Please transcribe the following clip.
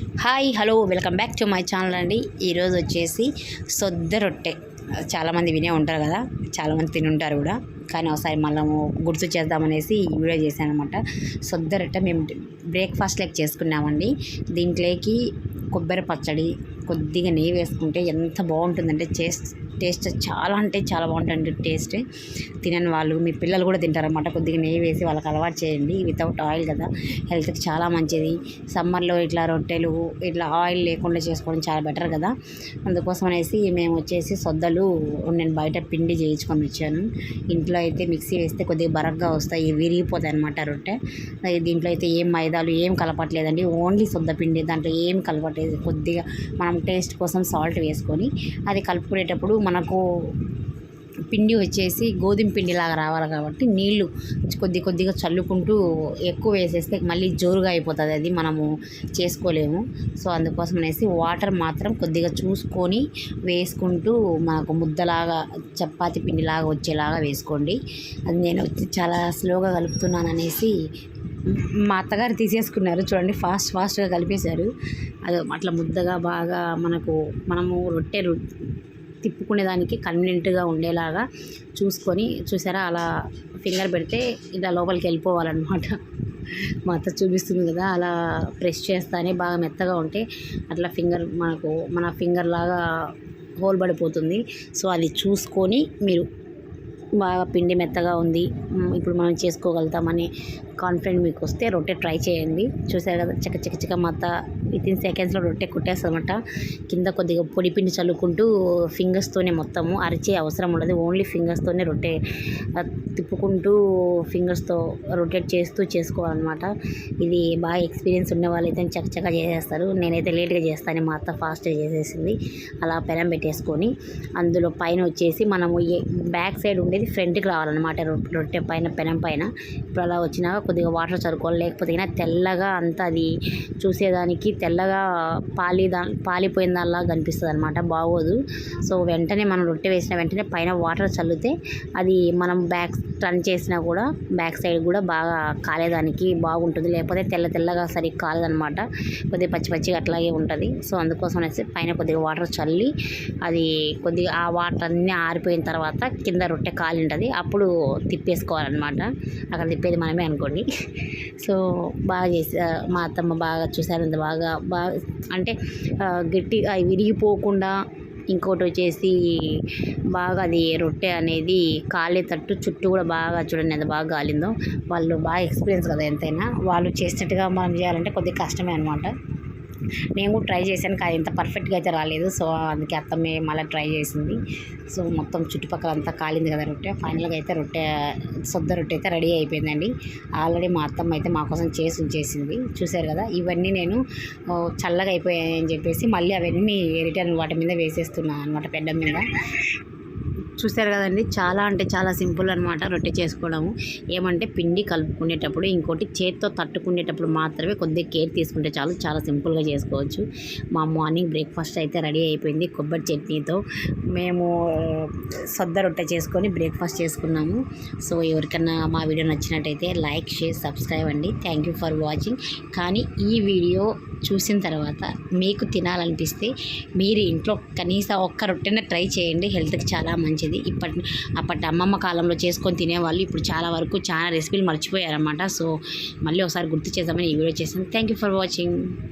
Hi hello welcome back to my channel అండి. ఈరోజు వచ్చేసి సొద్ద రొట్టె. చాలామంది వినే ఉంటారు కదా చాలామంది తిని ఉంటారు కూడా. కానీ ఒకసారి మనము గుర్తు చేద్దామనేసి ఈ వీడియో చేశాను అనమాట సొద్ద రొట్టె మేము బ్రేక్ఫాస్ట్ లెక్క చేసుకున్నామండి. దీంట్లోకి కొబ్బరి పచ్చడి కొద్దిగా నెయ్యి వేసుకుంటే ఎంత బాగుంటుందంటే చేస్ టేస్ట్ చాలా అంటే చాలా బాగుంటుంది టేస్ట్. తినని వాళ్ళు మీ పిల్లలు కూడా తింటారన్నమాట. కొద్దిగా నెయ్యి వేసి వాళ్ళకి అలవాటు చేయండి. వితౌట్ ఆయిల్ కదా. హెల్త్కి చాలా మంచిది. సమ్మర్లో ఇట్లా రొట్టెలు ఇట్లా ఆయిల్ లేకుండా చేసుకోవడం చాలా బెటర్ కదా. అందుకోసం అనేసి మేము వచ్చేసి సొద్దలు నేను బయట పిండి చేయించుకొని వచ్చాను. ఇంట్లో అయితే మిక్సీ వేస్తే కొద్దిగా బరగ్గా వస్తాయి. విరిగిపోతాయి అనమాట రొట్టె. దీంట్లో అయితే ఏం మైదాలు ఏం కలపట్లేదండి. ఓన్లీ సొద్ద పిండి దాంట్లో ఏం కలపట్లేదు. కొద్దిగా మనం టేస్ట్ కోసం సాల్ట్ వేసుకొని అది కలుపుకునేటప్పుడు మనకు పిండి వచ్చేసి గోధుమ పిండిలాగా రావాలి కాబట్టి నీళ్ళు కొద్ది కొద్దిగా చల్లుకుంటూ ఎక్కువ వేసేస్తే మళ్ళీ జోరుగా అయిపోతుంది. అది మనము చేసుకోలేము. సో అందుకోసం అనేసి వాటర్ మాత్రం కొద్దిగా చూసుకొని వేసుకుంటూ మనకు ముద్దలాగా చపాతి పిండిలాగా వచ్చేలాగా వేసుకోండి. అది నేను చాలా స్లోగా కలుపుతున్నాను అనేసి మా అత్తగారు తీసేసుకున్నారు. చూడండి ఫాస్ట్ ఫాస్ట్గా కలిపేశారు. అది అట్లా ముద్దగా బాగా మనకు మనము రొట్టె తిప్పుకునేదానికి కన్వీనియంట్గా ఉండేలాగా చూసుకొని చూసారా? అలా ఫింగర్ పెడితే ఇలా లోపలికి వెళ్ళిపోవాలన్నమాట. మా అత్త చూపిస్తుంది కదా అలా ప్రెస్ చేస్తానే బాగా మెత్తగా ఉంటే అట్లా ఫింగర్ మనకు మన ఫింగర్ లాగా హోల్ పడిపోతుంది. సో అది చూసుకొని మీరు బాగా పిండి మెత్తగా ఉంది ఇప్పుడు మనం చేసుకోగలుగుతామని కాన్ఫిడెంట్ మీకు వస్తే రొట్టె ట్రై చేయండి. చూసారు కదా చక్క చక్క చక్క మత విత్ ఇన్ సెకండ్స్లో రొట్టె కుట్టేస్తామట కింద కొద్దిగా పొడి పిండి చల్లుకుంటూ ఫింగర్స్తోనే మొత్తము అరిచే అవసరం ఉండదు. ఓన్లీ ఫింగర్స్తోనే రొట్టె తిప్పుకుంటూ ఫింగర్స్తో రొటేట్ చేస్తూ చేసుకోవాలన్నమాట. ఇది బాగా ఎక్స్పీరియన్స్ ఉన్న వాళ్ళైతే చక్కచక్క చేసేస్తారు. నేనైతే లేట్గా చేస్తాను మా అత్త ఫాస్ట్గా చేసేసింది. అలా పెనం పెట్టేసుకొని అందులో పైన వచ్చేసి మనము ఏ బ్యాక్ సైడ్ ఉండేది ఫ్రంట్కి రావాలన్నమాట. రొట్టె పైన పెనం పైన. ఇప్పుడు అలా వచ్చినాక కొద్దిగా వాటర్ చదువుకోవాలి లేకపోతే తెల్లగా అంతా అది చూసేదానికి తెల్లగా పాలి దా పాలిపోయిన దానిలా కనిపిస్తుంది అనమాట బాగోదు. సో వెంటనే మనం రొట్టె వేసిన వెంటనే పైన వాటర్ చల్లితే అది మనం బ్యాక్ టర్న్ చేసినా కూడా బ్యాక్ సైడ్ కూడా బాగా కాలేదానికి బాగుంటుంది. లేకపోతే తెల్ల తెల్లగా సరిగ్గా కాలేదన్నమాట. కొద్దిగా పచ్చి పచ్చిగా అట్లాగే ఉంటుంది. సో అందుకోసం అనేసి పైన కొద్దిగా వాటర్ చల్లి అది కొద్దిగా ఆ వాటర్ అన్నీ ఆరిపోయిన తర్వాత కింద రొట్టె కాలి ఉంటుంది అప్పుడు తిప్పేసుకోవాలన్నమాట. అక్కడ తిప్పేది మనమే అనుకోండి. సో బాగా చేసి మా అత్తమ్మ బాగా చూసారు అంత బాగా బాగా అంటే గట్టిగా గట్టి అవి విరిగిపోకుండా ఇంకోటి వచ్చేసి బాగా అది రొట్టె అనేది కాలేటట్టు చుట్టూ కూడా బాగా చూడండి ఎంత బాగా కాలిందో వాళ్ళు బాగా ఎక్స్పీరియన్స్ కదా ఎంతైనా. వాళ్ళు చేసినట్టుగా మనం చేయాలంటే కొద్దిగా కష్టమే అనమాట నేను కూడా ట్రై చేశాను కానీ ఇంత పర్ఫెక్ట్గా అయితే రాలేదు. సో అందుకే అత్తమ్మే మళ్ళీ ట్రై చేసింది. సో మొత్తం చుట్టుపక్కల అంతా కాలింది కదా రొట్టె. ఫైనల్గా అయితే రొట్టె సొద్ద రొట్టె అయితే రెడీ అయిపోయిందండి. ఆల్రెడీ మా అత్తమ్మ అయితే మా కోసం చేసి ఉంచేసింది. చూశారు కదా ఇవన్నీ నేను చల్లగా అయిపోయాయని చెప్పేసి మళ్ళీ అవన్నీ రిటర్న్ వాటి మీద వేసేస్తున్నాను అనమాట పెద్ద మీద. చూసారు కదండి చాలా అంటే చాలా సింపుల్ అనమాట రొట్టె చేసుకోవడము. ఏమంటే పిండి కలుపుకునేటప్పుడు ఇంకోటి చేతితో తట్టుకునేటప్పుడు మాత్రమే కొద్దిగా కేర్ తీసుకుంటే చాలు చాలా సింపుల్గా చేసుకోవచ్చు. మా మార్నింగ్ బ్రేక్ఫాస్ట్ అయితే రెడీ అయిపోయింది కొబ్బరి చట్నీతో. మేము సొద్ద రొట్టె చేసుకొని బ్రేక్ఫాస్ట్ చేసుకున్నాము. సో ఎవరికన్నా మా వీడియో నచ్చినట్టయితే లైక్ షేర్ సబ్స్క్రైబ్ అండి. Thank you for watching. కానీ ఈ వీడియో చూసిన తర్వాత మీకు తినాలనిపిస్తే మీరు ఇంట్లో కనీసం ఒక్క రొట్టెన ట్రై చేయండి హెల్త్కి చాలా మంచిది. ఇప్పటి అప్పటి అమ్మమ్మ కాలంలో చేసుకొని తినేవాళ్ళు ఇప్పుడు చాలా వరకు చాలా రెసిపీలు మర్చిపోయారన్నమాట. సో మళ్ళీ ఒకసారి గుర్తు చేద్దామని ఈ వీడియో చేశాను. Thank you for watching